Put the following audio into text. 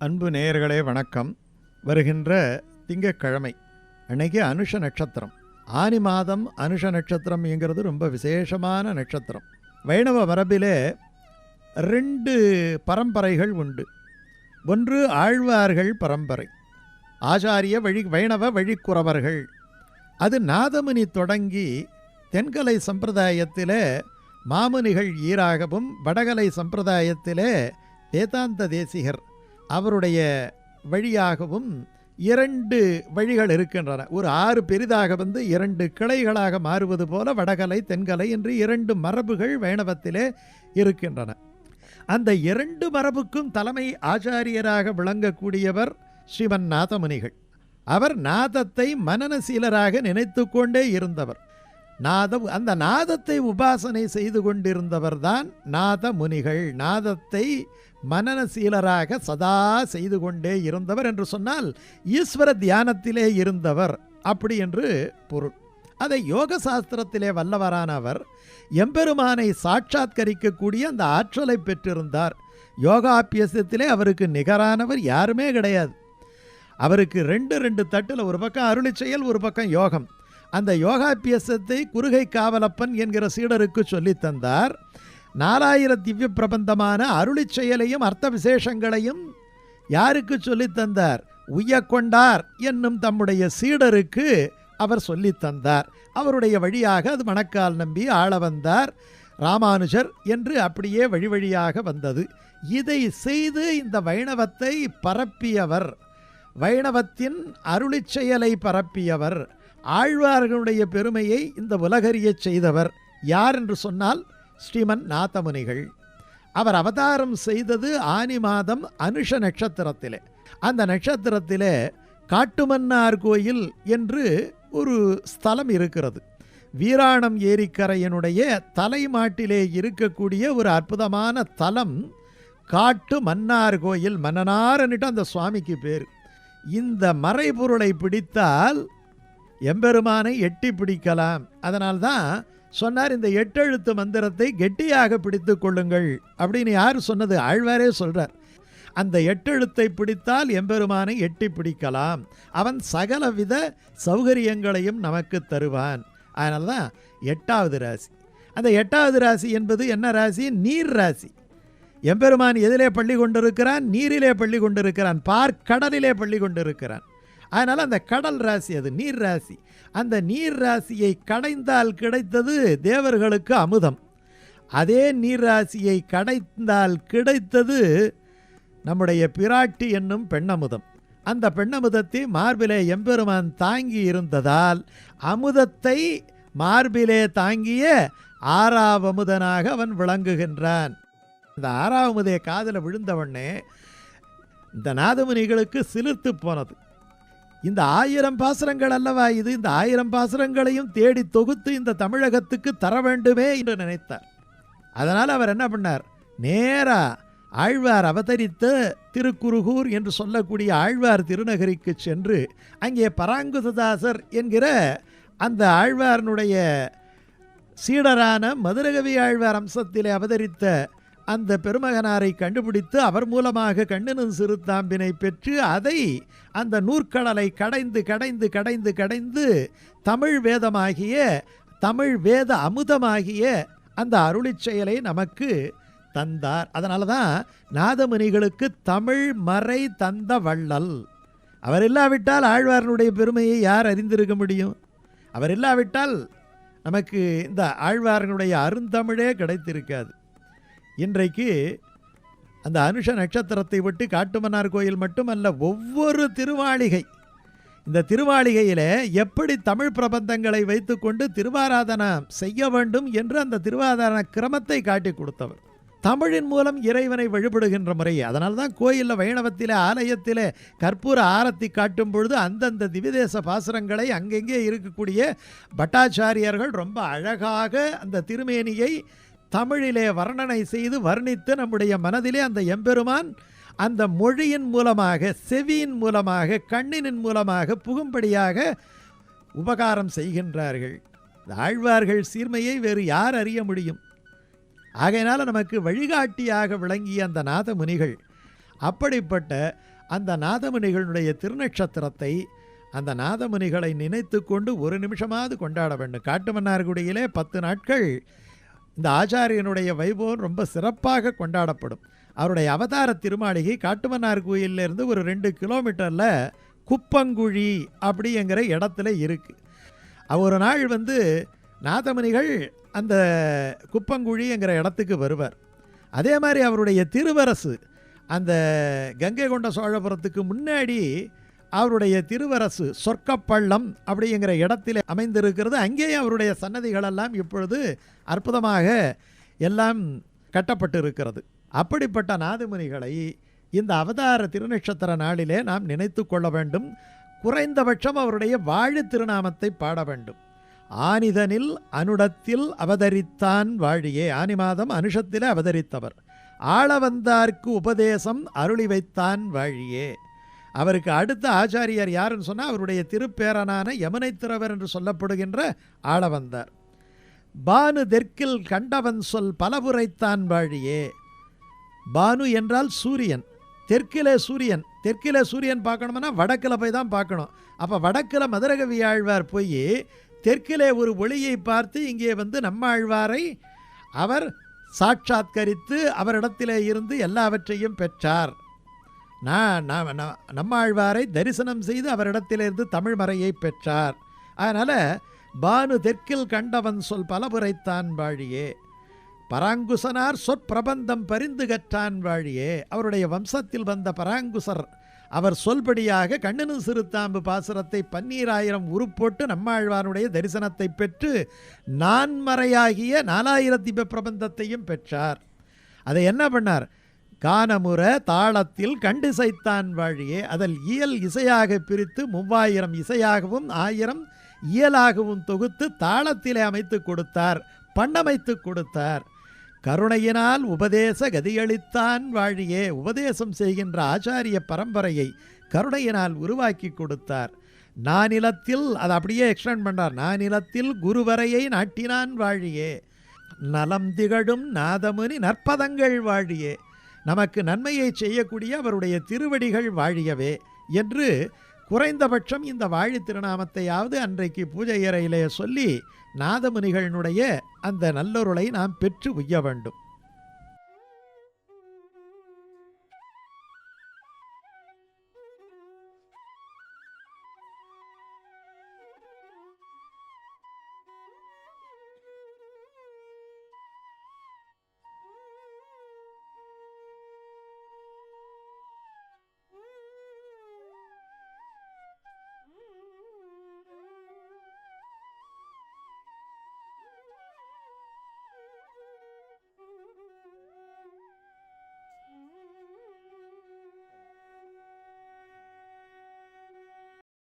அன்பு நேயர்களே வணக்கம். வருகின்ற திங்கட்கிழமை அன்னைக்கு அனுஷ நட்சத்திரம். ஆனி மாதம் அனுஷ நட்சத்திரம்ங்கிறது ரொம்ப விசேஷமான நட்சத்திரம். வைணவ மரபிலே ரெண்டு பரம்பரைகள் உண்டு. ஒன்று ஆழ்வார்கள் பரம்பரை ஆச்சாரிய வழி வைணவ வழிக்குறவர்கள். அது நாதமுனி தொடங்கி தென்கலை சம்பிரதாயத்திலே மாமுனிகள் ஈராகவும் வடகலை சம்பிரதாயத்திலே வேதாந்த தேசிகர் அவருடைய வழியாகவும் இரண்டு வழிகள் இருக்கின்றன. ஒரு ஆறு பெரிதாக வந்து இரண்டு கிளைகளாக மாறுவது போல வடகலை தென்கலை என்று இரண்டு மரபுகள் வைணவத்திலே இருக்கின்றன. அந்த இரண்டு மரபுக்கும் தலைமை ஆச்சாரியராக விளங்கக்கூடியவர் ஸ்ரீமன் நாதமுனிகள் அவர் நாதத்தை மனநசீலராக நினைத்து கொண்டே இருந்தவர். நாத அந்த நாதத்தை உபாசனை செய்து கொண்டிருந்தவர்தான் நாத முனிகள் நாதத்தை மனநசீலராக சதா செய்து கொண்டே இருந்தவர் என்று சொன்னால் ஈஸ்வர தியானத்திலே இருந்தவர் அப்படி என்று பொருள். அதை யோக சாஸ்திரத்திலே வல்லவரானவர் எம்பெருமானை சாட்சாத்கரிக்கக்கூடிய அந்த ஆற்றலை பெற்றிருந்தார். யோகாபியசத்திலே அவருக்கு நிகரானவர் யாருமே கிடையாது. அவருக்கு ரெண்டு ரெண்டு தட்டில் ஒரு பக்கம் அருளி செயல் ஒரு பக்கம் யோகம். அந்த யோகாபியசத்தை குறுகை காவலப்பன் என்கிற சீடருக்கு சொல்லித் தந்தார். நாலாயிர திவ்ய பிரபந்தமான அருளி செயலையும் அர்த்த விசேஷங்களையும் யாருக்கு சொல்லித் தந்தார்? உய்யக்கொண்டார் என்னும் தம்முடைய சீடருக்கு அவர் சொல்லித்தந்தார் அவருடைய வழியாக அது மணக்கால் நம்பி ஆள வந்தார். ராமானுஜர் என்று அப்படியே வழி வழியாக வந்தது. இதை செய்து இந்த வைணவத்தை பரப்பியவர். வைணவத்தின் அருளி செயலை பரப்பியவர். ஆழ்வார்களுடைய பெருமையை இந்த உலகறியச் செய்தவர். யார் என்று சொன்னால் ஸ்ரீமன் நாத்தமுனிகள் அவர் அவதாரம் செய்தது ஆனி மாதம் அனுஷ நட்சத்திரத்திலே. அந்த நட்சத்திரத்திலே காட்டுமன்னார் கோயில் என்று ஒரு ஸ்தலம் இருக்கிறது. வீராணம் ஏரிக்கரையினுடைய தலைமாட்டிலே இருக்கக்கூடிய ஒரு அற்புதமான தலம் காட்டு மன்னார் கோயில் மன்னனார்ன்னுட்டு அந்த சுவாமிக்கு பேர். இந்த மறைபொருளை பிடித்தால் எம்பெருமானை எட்டி பிடிக்கலாம். அதனால்தான் சொன்னார் இந்த எட்டெழுத்து மந்திரத்தை கெட்டியாக பிடித்து கொள்ளுங்கள். அப்படின்னு யார் சொன்னது? ஆழ்வாரே சொல்கிறார் அந்த எட்டெழுத்தை பிடித்தால் எம்பெருமானை எட்டி பிடிக்கலாம். அவன் சகலவித சௌகரியங்களையும் நமக்கு தருவான். அதனால தான் எட்டாவது ராசி. அந்த எட்டாவது ராசி என்பது என்ன ராசி? நீர் ராசி. எம்பெருமான் எதிலே பள்ளி கொண்டிருக்கிறான் நீரிலே பள்ளி கொண்டிருக்கிறான் பார்க்கடலிலே பள்ளி கொண்டிருக்கிறான். அதனால் அந்த கடல் ராசி அது நீர் ராசி. அந்த நீர் ராசியை கடைந்தால் கிடைத்தது தேவர்களுக்கு அமுதம். அதே நீர் ராசியை கடைந்தால் கிடைத்தது நம்முடைய பிராட்டி என்னும் பெண்ணமுதம். அந்த பெண்ணமுதத்தை மார்பிலே எம்பெருமான் தாங்கி இருந்ததால் அமுதத்தை மார்பிலே தாங்கிய ஆறாவமுதனாக அவன் விளங்குகின்றான். இந்த ஆறாவமுதையை காதில் விழுந்தவொடனே இந்த நாதமுனிகளுக்கு சிலிர்த்து போனது. இந்த ஆயிரம் பாசுரங்கள் அல்லவா இது? இந்த ஆயிரம் பாசுரங்களையும் தேடி தொகுத்து இந்த தமிழகத்துக்கு தர வேண்டுமே என்று நினைத்தார். அதனால் அவர் என்ன பண்ணார்? நேராக ஆழ்வார் அவதரித்த திருக்குருகூர் என்று சொல்லக்கூடிய ஆழ்வார் திருநகரிக்கு சென்று அங்கே பராங்குததாசர் என்கிற அந்த ஆழ்வாரனுடைய சீடரான மதுரகவி ஆழ்வார் அம்சத்திலே அவதரித்த அந்த பெருமகனாரை கண்டுபிடித்து அவர் மூலமாக கண்ணனும் சிறுத்தாம்பினை பெற்று அதை அந்த நூற்கடலை கடைந்து கடைந்து கடைந்து கடைந்து தமிழ் வேதமாகிய தமிழ் வேத அமுதமாகிய அந்த அருளிச் செயலை நமக்கு தந்தார். அதனால தான் நாதமுனிகளுக்கு தமிழ் மறை தந்த வள்ளல். அவர் இல்லாவிட்டால் ஆழ்வாரனுடைய பெருமையை யார் அறிந்திருக்க முடியும்? அவர் இல்லாவிட்டால் நமக்கு இந்த ஆழ்வாரனுடைய அருந்தமிழே கிடைத்திருக்காது. இன்றைக்கு அந்த அனுஷ நட்சத்திரத்தை விட்டு காட்டுமன்னார் கோயில் மட்டுமல்ல ஒவ்வொரு திருவாளிகை. இந்த திருவாளிகையில் எப்படி தமிழ் பிரபந்தங்களை வைத்துக்கொண்டு திருவாராதனம் செய்ய வேண்டும் என்று அந்த திருவாராதன கிரமத்தை காட்டி கொடுத்தவர். தமிழின் மூலம் இறைவனை வழிபடுகின்ற முறை அதனால தான் கோயிலில் வைணவத்தில் ஆலயத்தில் கற்பூர ஆரத்தி காட்டும் பொழுது அந்தந்த திவிதேச பாசுரங்களை அங்கங்கே இருக்கக்கூடிய பட்டாச்சாரியர்கள் ரொம்ப அழகாக அந்த திருமேனியை தமிழிலே வர்ணனை செய்து வர்ணித்து நம்முடைய மனதிலே அந்த எம்பெருமான் அந்த மொழியின் மூலமாக செவியின் மூலமாக கண்ணினின் மூலமாக புகும்படியாக உபகாரம் செய்கின்றார்கள். ஆழ்வார்கள் சீர்மையை வேறு யார் அறிய முடியும்? ஆகையினால் நமக்கு வழிகாட்டியாக விளங்கிய அந்த நாதமுனிகள் அப்படிப்பட்ட அந்த நாதமுனிகளுடைய திருநட்சத்திரத்தை அந்த நாதமுனிகளை நினைத்து கொண்டு ஒரு நிமிஷமாவது கொண்டாட வேண்டும். காட்டுமன்னார்குடியிலே பத்து நாட்கள் இந்த ஆச்சாரியனுடைய வைபவம் ரொம்ப சிறப்பாக கொண்டாடப்படும். அவருடைய அவதார திருமாளிகை காட்டுமன்னார் கோயிலிருந்து ஒரு ரெண்டு கிலோமீட்டரில் குப்பங்குழி அப்படிங்கிற இடத்துல இருக்குது ஒரு நாள் வந்து நாதமணிகள் அந்த குப்பங்குழிங்கிற இடத்துக்கு வருவார். அதே மாதிரி அவருடைய திருவரசு அந்த கங்கை கொண்ட சோழபுரத்துக்கு முன்னாடி அவருடைய திருவரசு சொர்க்கப்பள்ளம் அப்படிங்கிற இடத்தில் அமைந்திருக்கிறது. அங்கேயே அவருடைய சன்னதிகளெல்லாம் இப்பொழுது அற்புதமாக எல்லாம் கட்டப்பட்டு இருக்கிறது அப்படிப்பட்ட நாதுமுனிகளை இந்த அவதார திருநட்சத்திர நாளிலே நாம் நினைத்து கொள்ள வேண்டும். குறைந்தபட்சம் அவருடைய வாழு திருநாமத்தை பாட வேண்டும். ஆனிதனில் அனுடத்தில் அவதரித்தான் வாழியே. ஆனி மாதம் அனுஷத்திலே அவதரித்தவர். ஆள வந்தார்க்கு உபதேசம் அருளி வைத்தான் வாழியே. அவருக்கு அடுத்த ஆச்சாரியர் யாருன்னு சொன்னால் அவருடைய திருப்பேரனான யமுனை திறவர் என்று சொல்லப்படுகின்ற ஆளவந்தார். பானு தெற்கில் கண்டவன் சொல் பலபுரைத்தான் வாழியே. பானு என்றால் சூரியன். தெற்கிலே சூரியன். தெற்கிலே சூரியன் பார்க்கணும்னா வடக்கில் போய் தான் பார்க்கணும். அப்போ வடக்கில் மதுரகவி ஆழ்வார் போய் தெற்கிலே ஒரு ஒளியை பார்த்து இங்கே வந்து நம்ம ஆழ்வாரை அவர் சாட்சாத்கரித்து அவரிடத்திலே இருந்து எல்லாவற்றையும் பெற்றார். நான் நான் நம்மாழ்வாரை தரிசனம் செய்து அவரிடத்திலிருந்து தமிழ் மறையை பெற்றார். அதனால் பானு தெற்கில் கண்டவன் சொல் பலபுரைத்தான் வாழியே. பராங்குசனார் சொற்பிரபந்தம் பரிந்து கற்றான் வாழியே. அவருடைய வம்சத்தில் வந்த பராங்குசர் அவர் சொல்படியாக கண்ணனு சிறுத்தாம்பு பாசுரத்தை பன்னீராயிரம் உருப்போட்டு நம்மாழ்வானுடைய தரிசனத்தை பெற்று நான்மறையாகிய நாலாயிரத்தி பிரபந்தத்தையும் பெற்றார். அதை என்ன பண்ணார்? கானமுற தாளத்தில் கண்டிசைத்தான் வாழியே. அதில் இயல் இசையாக பிரித்து மூவாயிரம் இசையாகவும் ஆயிரம் இயலாகவும் தொகுத்து தாளத்திலே அமைத்து கொடுத்தார் பண்ணமைத்து கொடுத்தார். கருணையினால் உபதேச கதியளித்தான் வாழியே. உபதேசம் செய்கின்ற ஆச்சாரிய பரம்பரையை கருணையினால் உருவாக்கி கொடுத்தார். நானிலத்தில் அதை அப்படியே எக்ஸ்டெண்ட் பண்ணார் நானிலத்தில் குருவரையை நாட்டினான் வாழியே. நலம் திகழும் நாதமுனி நற்பதங்கள் வாழியே. நமக்கு நன்மையை செய்யக்கூடிய அவருடைய திருவடிகள் வாழியவே என்று குறைந்தபட்சம் இந்த வாழி திருநாமத்தையாவது அன்றைக்கு பூஜை அறையிலே சொல்லி நாதமுனிகளினுடைய அந்த நல்லொருளை நாம் பெற்று உய்ய வேண்டும்.